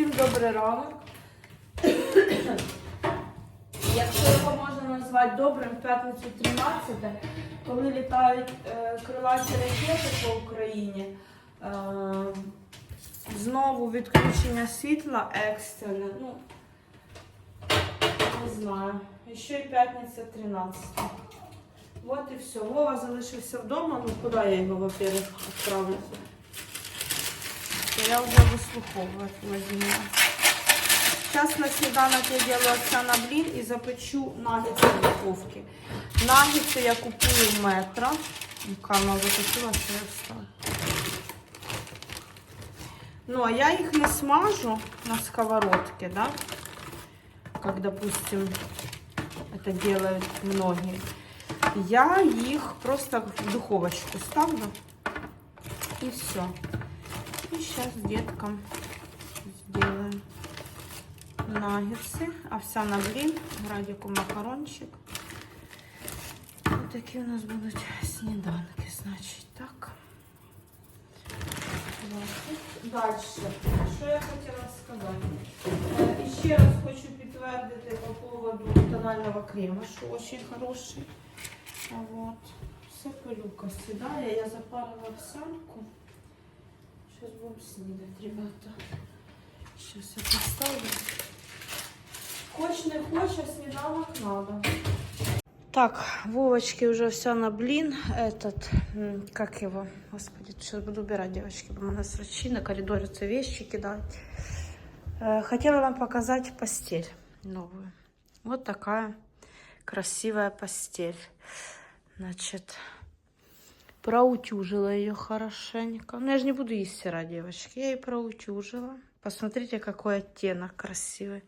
Всім добрий ранок. Якщо його можна назвати добрим, в п'ятницю 13, коли літають е, крилаті ракети по Україні, е, знову відключення світла екстрене. Ну, не знаю. І ще й п'ятниця 13. Вот і все. Вова залишився вдома. Ну куди я його, во-первых, відправлю? То я вже вислуховувати возьму. Сейчас на сніданок я делаю овсяна блін і запечу наггетси в духовці. Наггетси я купую в метро. Кама запечила, що я встала. Ну, а я их не смажу на сковородке, да? Как, допустим, это делают многие. Я их просто в духовочку ставлю. И все. И сейчас деткам сделаем наггетсы. Овсяна блин, градику макарончик. Вот такие у нас будут сніданки, значит, так. Дальше. Що я хотіла сказати? Е, І ще раз хочу підтвердити по поводу тонального крема, що дуже хороший. А Вот. Все пилюка сідає. Я запарила овсянку. Сейчас будем снідати, ребята. Сейчас я поставлю. Хоч не хоч, а сніданок надо. Так, Вовочки уже все на блин. Этот, как его, господи, сейчас буду убирать, девочки, бо мене срачи на коридоре це вещи кидают. Э, Хотела вам показать постель новую. Вот такая красивая постель. Значит, проутюжила ее хорошенько. Ну, я же не буду есть стирать, девочки. Я ее проутюжила. Посмотрите, какой оттенок красивый.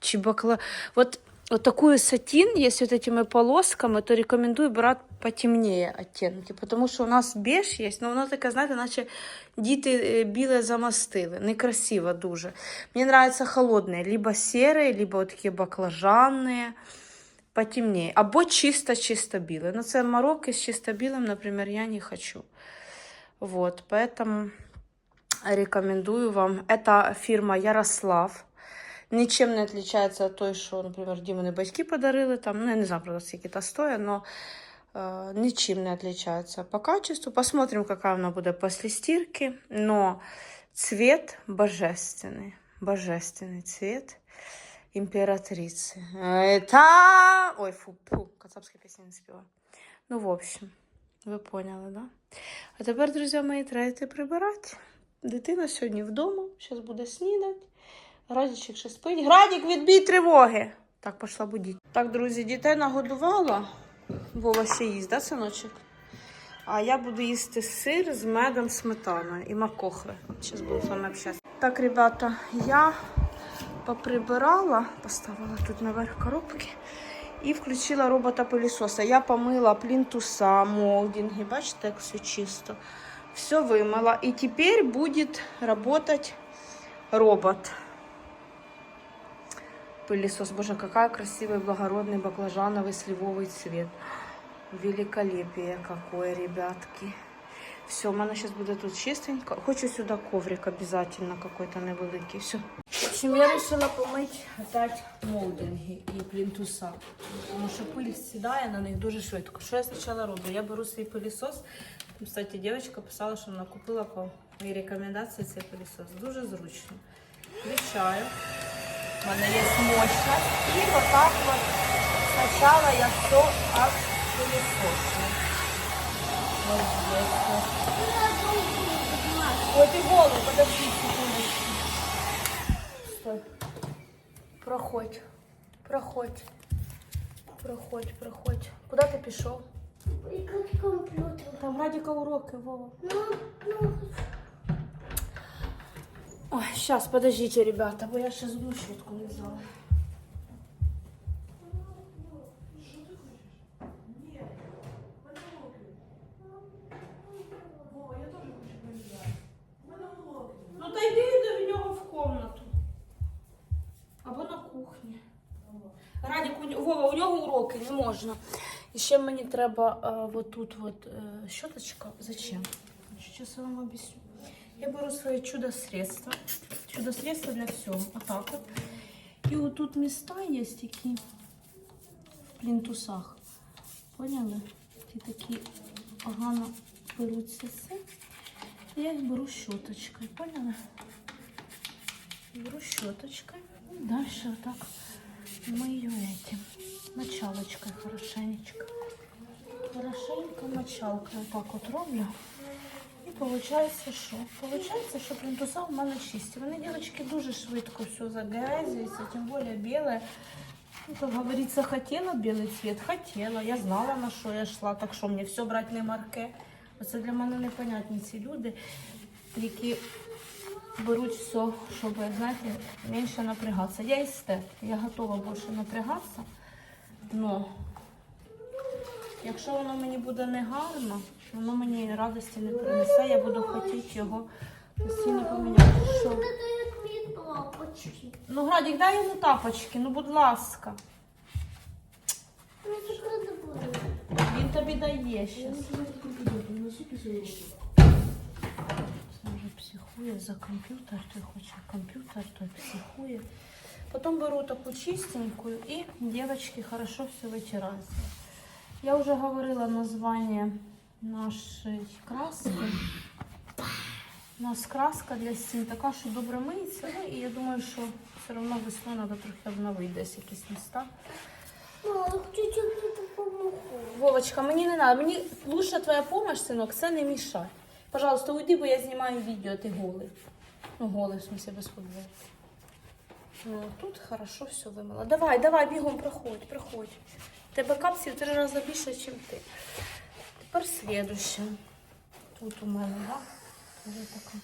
Чебакла. Вот, вот такую сатин, если вот этими полосками, то рекомендую брать потемнее оттенки. Потому що у нас беж є, але воно таке, знаєте, наче діти е, біле замастили. Некрасиво дуже. Мені нравятся холодные, либо серые, либо вот такие баклажанные потемнее. Або чисто-чисто біле. Ну, це мороки з чисто білим, например, я не хочу. Вот, поэтому рекомендую вам. Это фирма Ярослав. Нічим не отличается от той, що, наприклад, Дімини батьки подарили. Там, ну, я не знаю, правда, скільки та стоїть, но э, ничем не отличается по качеству. Посмотрим, какая она будет после стирки. Но цвет божественный. Божественный цвет Императрицы. Это... Ой, фу, фу, кацапская песня не спела. Ну, в общем, ви поняли, да? А тепер, друзі мої, треба прибирати. Дитина сьогодні вдома, зараз буде снідати. Градічик ще спить. Градік, відбій тривоги. Так, пішла будіть. Так, друзі, дітей нагодувала. Ще їсть, да, синочок? А я буду їсти сир з медом, сметаною і макохи. Зараз буду з вами общатися. Так, ребята, я поприбирала, поставила тут наверх коробки і включила робота пилісоса. Я помила плінтуса, молдинги. Бачите, як все чисто. Все вымыла. И теперь будет работать робот. Пылесос. Боже, какая красивый, благородный баклажановый сливовый цвет. Великолепие какое, ребятки. Все, у мене зараз буде тут чистенько. Хочу сюди коврик обязательно какой-то невеликий. Все. Общем, я вирішила помити опять молдинги і плінтуса. Тому що пиль сідає на них дуже швидко. Що я спочатку роблю? Я беру свій пилісос. Кстати, дівчинка писала, що вона купила по моїй рекомендації цей пилісос. Дуже зручно. Включаю. У мене є мощность. І отак от спочатку я все отпилісошу. Вот здесь вот. Ой, ты голову, подожди Проходь. Проходь. Проходь, проходь. Куда ты пішов? Який комп'ютер? Там Радіка уроки, Вова. Ну, ну, Ой, сейчас, подождите, ребята, бо я ще зубну щітку не взяла. Уроки не можна. І ще мені треба а, вот тут вот е, щоточка. Зачем? Сейчас я вам об'ясню. Я беру своє чудо-средство. Чудо-средство для всього. Отак от. І отут міста є, які в плінтусах. Поняли? Ті такі погано беруться все. Я їх беру щоточкою, поняли? Беру щоточкой. И дальше вот так мою этим мочалочкой хорошенечко. Хорошенько мочалкой вот так вот роблю. І виходить, що? Получається, що плінтуса в мене чисті. Вони, дівчатки, дуже швидко все загрязуються, тим більше біле. Ну, как говорится, хотела белый цвет, хотела. Я знала, на що я йшла, так що мені все брати не марке. Оце для мене непонятні ці люди, які беруть все, щоб, знаєте, менше напрягатися. Я естет, я готова більше напрягатися, но якщо воно мені буде негарно, воно мені радості не принесе, я буду хотіти його постійно поміняти. Що? Ну, Градік, дай йому тапочки, ну будь ласка. Ну. Він тобі дає щас. Це вже психує за комп'ютер, той хоче комп'ютер, той психує. Потім беру таку чистеньку і дівчатки хорошо все витираються. Я вже говорила названня нашої краски. У нас краска для стін така, що добре миється. Ну, і я думаю, що все одно весною треба трохи обновити десь якісь міста. Вовочка, мені не треба. Мені лучше твоя помощь, синок, це не мішай. Пожалуйста, уйди, бо я знімаю відео, ти голий. Ну, голий, в смысле, без футболу. Ну, тут хорошо все вимила. Давай, давай, бігом, проходь, проходь. Тебе капсів три рази більше, ніж ти. Тепер слідуще. Тут у мене, да? Вже така.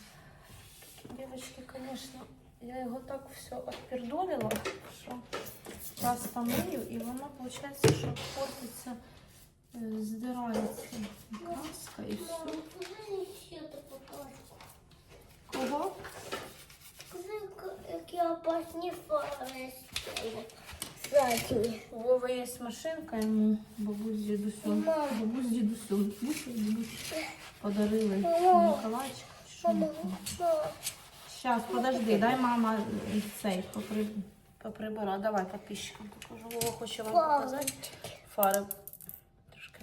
Тут, дівчатки, звісно, я його так все отпердолила, що часто мию, і воно, виходить, що портиться, здирається краска і все. Кого? Опасні. У Вови є машинка, йому бабусь з дідусем. Мама. Бабусь з дідусем подарили. Миколаївчик. Щас, подожди, дай мама цей попри... поприбира. Давай підписчикам покажу. Вова хоче вам показати. Фари. Трошки.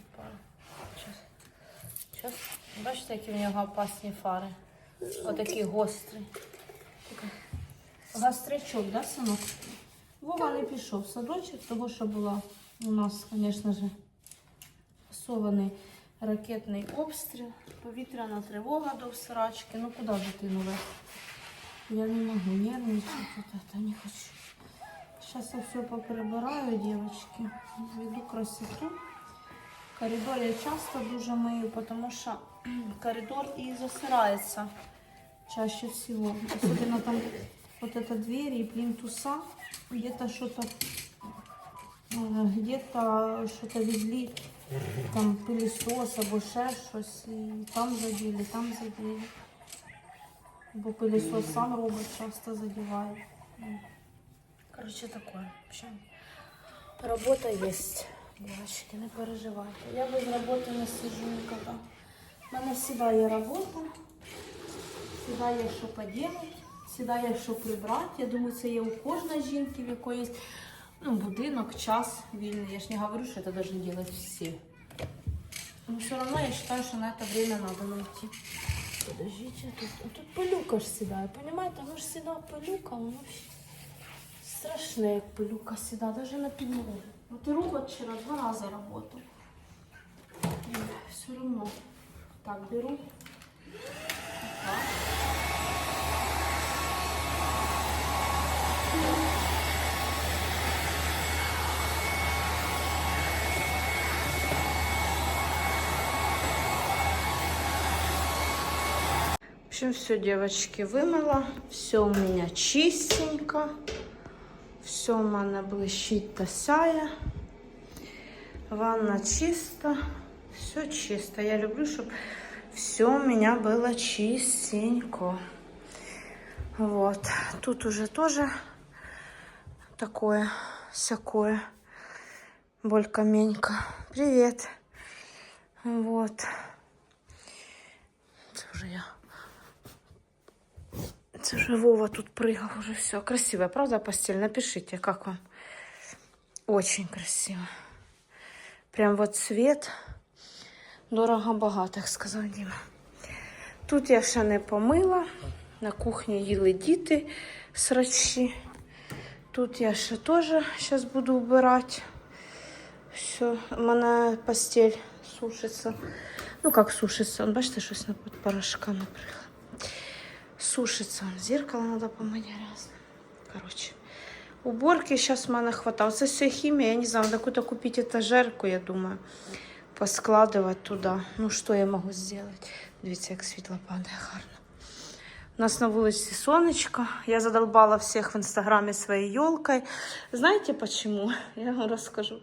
Щас. Бачите, які в нього опасні фари? Отакі гострі. Такий Гастрячок, да, синок? Вова не пішов в садочок, того, що була у нас, звісно ж, фасований ракетний обстріл, повітряна тривога до всрачки. Ну куди дитину вести? Я не можу нервничать, вот это не хочу. Сейчас я все поприбираю, девочки. Веду красоту. Коридор я часто дуже мию, потому что коридор и засирается чаще всего. Особенно там вот эта дверь и плинтуса. Где-то что-то э, где-то что-то везли, там пылесос або ще щось, і там заділи, там заділи. Бо пылесос сам робот часто задевает. Ну, Короче, такое. В общем, работа есть. Девочки, не переживайте. Я без работы не сижу никогда. У мене всегда є робота, всегда є що поделать, Всегда є що прибрати. Я думаю, це є у кожної жінки в якоїсь ну, будинок, час вільний. Я ж не говорю, що це должны делать всі. Но все равно я считаю, что на это время надо найти. Подождите, тут, тут пилюка ж сідає, понимаете? Оно ж сюда пилюка, воно страшне, як пилюка сідає, даже на підлогу. Вот и робот вчера два раза работал. Все равно. Так, беру. Общем, все, девочки, вымыла. Все у меня чистенько. Все у мене блищить та. Ванна чиста. Все чисто. Я люблю, чтобы все у меня было чистенько. Вот. Тут уже тоже такое, всякое. Боль-каменька. Привет. Вот. Це вже я Це вже Вова тут пригав, уже все. Красивая, правда, постель? Напишите, как вам. Очень красиво. Прям вот цвет. Дорого-багато, як сказав Діма. Тут я ще не помила. На кухні їли діти срачі. Тут я ще теж зараз буду вбирати. Все, у мене постель сушиться. Ну, як сушиться? Бачите, щось на під порошка напрягла. Сушиться. Зеркало треба помити грязне. Короче. Уборки зараз в мене хватало. Це все хімія, я не знаю, надо какую-то купить етажерку, я думаю. Поскладывать туда. Ну, що я можу зробити? Дивіться, як світло падає гарно. У нас на вулиці сонечко. Я задолбала всіх в інстаграмі своєю елкою. Знаєте почему? Я вам розкажу.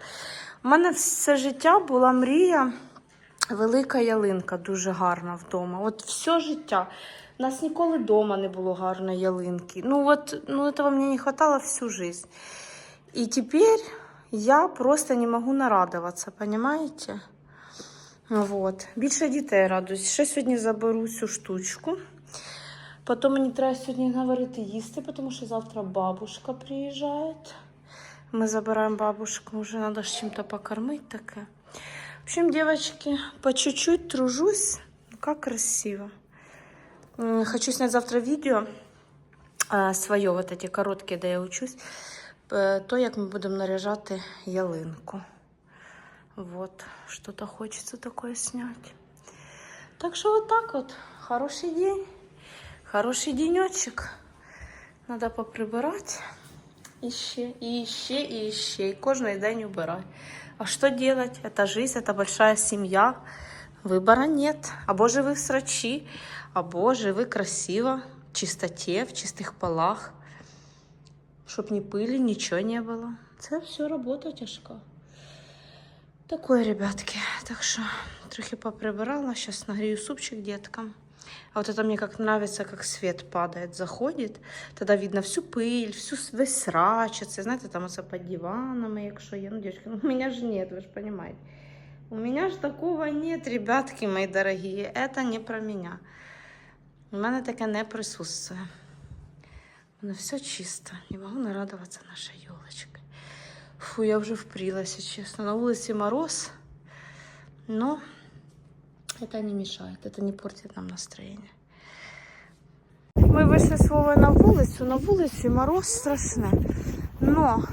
У мене все життя була мрія, велика ялинка, дуже гарна вдома. От все життя. У нас ніколи вдома не було гарної ялинки. Ну от, ну этого мені не хватало всю жизнь. І тепер я просто не можу нарадуватися, понимаете? Вот. Більше дітей радуюсь. Ще сьогодні заберу цю штучку. Потім мені треба сьогодні наварити їсти, тому що завтра бабушка приїжджає. Ми забираємо бабушку, вже треба з чим-то покормити таке. В общем, девочки, по чуть-чуть тружусь. Ну, Как красиво. М, Хочу снять завтра видео а, своє, вот эти короткі, де я учусь, е, то, як ми будемо наряжати ялинку. Вот, что-то хочется такое снять. Так что вот так вот. Хороший день. Хороший денечек. Надо поприбирать. Іще, і ще, і ще. І кожний день убирай. А что делать? Это жизнь, это большая семья. Выбора нет. Або живи в срачі, або живи красиво, в чистоте, в чистих полах. Щоб ні пилі, нічого не було. Це все робота тяжка. Такое, ребятки. Так что трохи поприбирала. Сейчас нагрею супчик деткам. А вот это мне как нравится, как свет падает, заходит. Тогда видно всю пыль, всю с- весь срач. Це, знаєте, там оце під диванами, якщо є. Ну, девочки, ну, у меня же нет, вы же понимаете. У меня же такого нет, ребятки мои дорогие. Это не про меня. У мене таке не присутствує. У мене все чисто. Не могу нарадоваться нашей елочкой. Фу, я вже впрілася, чесно. На вулиці мороз, но это не мешает, это не портит нам настроение. Ми вийшли з Вовою на вулицю, на вулиці мороз страшне. Но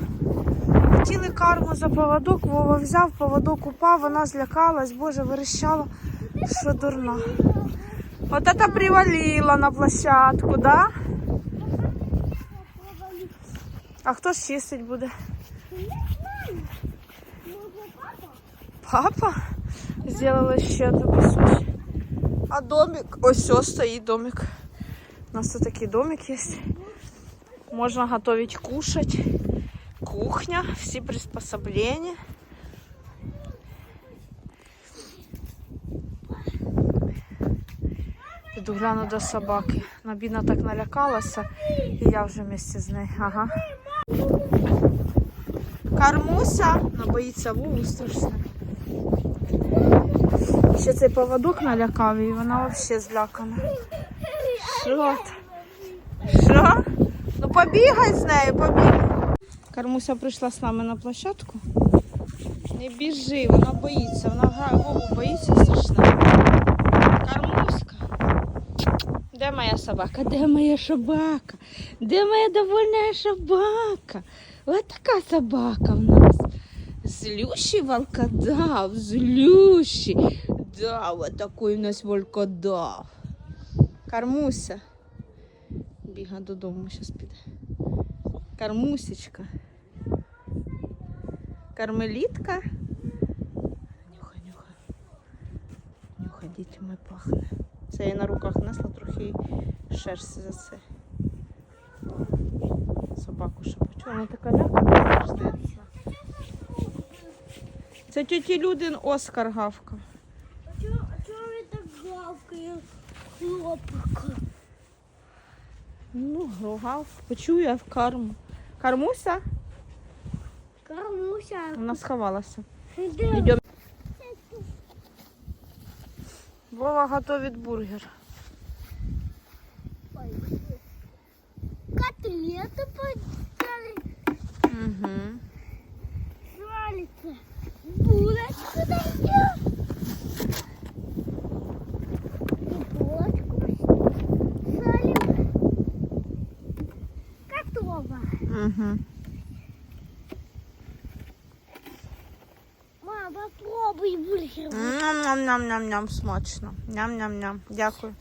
хотіли карму за поводок, Вова взяв, поводок упав, вона злякалась, боже, верещала, що дурна. От это привалило на площадку, да? А хто ж чистить буде? Папа сделала ще одну кусочек. А домик, ось все стоит домик. У нас тут такий домик есть. Можно готовить, кушать. Кухня, все приспособления. Піду гляну до собаки. Набідна так налякалася, і я вже вместе з нею. Ага. Кармуся, вона боїться вову страшно. Ще цей поводок налякав і вона взагалі злякана. Що? Що? Ну побігай з нею, побігай. Кармуся прийшла з нами на площадку. Не біжи, вона боїться, вона грає Вову боїться страшно. Кармуська. Де моя собака? Де моя собака? Де моя довольна собака? Вот така собака в нас. Злющий волкодав, злющий. Да, вот такой у нас волкодав. Кармуся. Біга додому, зараз піде. Кармусечка. Кармелітка. Нюхай, нюхай. Нюхай, дітьми пахне. Це я на руках несла трохи шерсті за це. Собаку ще почула. Вона така завжди. знаю. Це тьоті Людин Оскар гавкав. А чого він так гавкає, хлопка? Ну, гав. Почує в карму. Кармуся? Кармуся. Вона сховалася. Іди. Йдем. Вова готовить бургер. котлеты подарили. Угу. Свалится. Булочку дадим. Ням-ням-ням-ням, смачно. Ням-ням-ням. Дякую.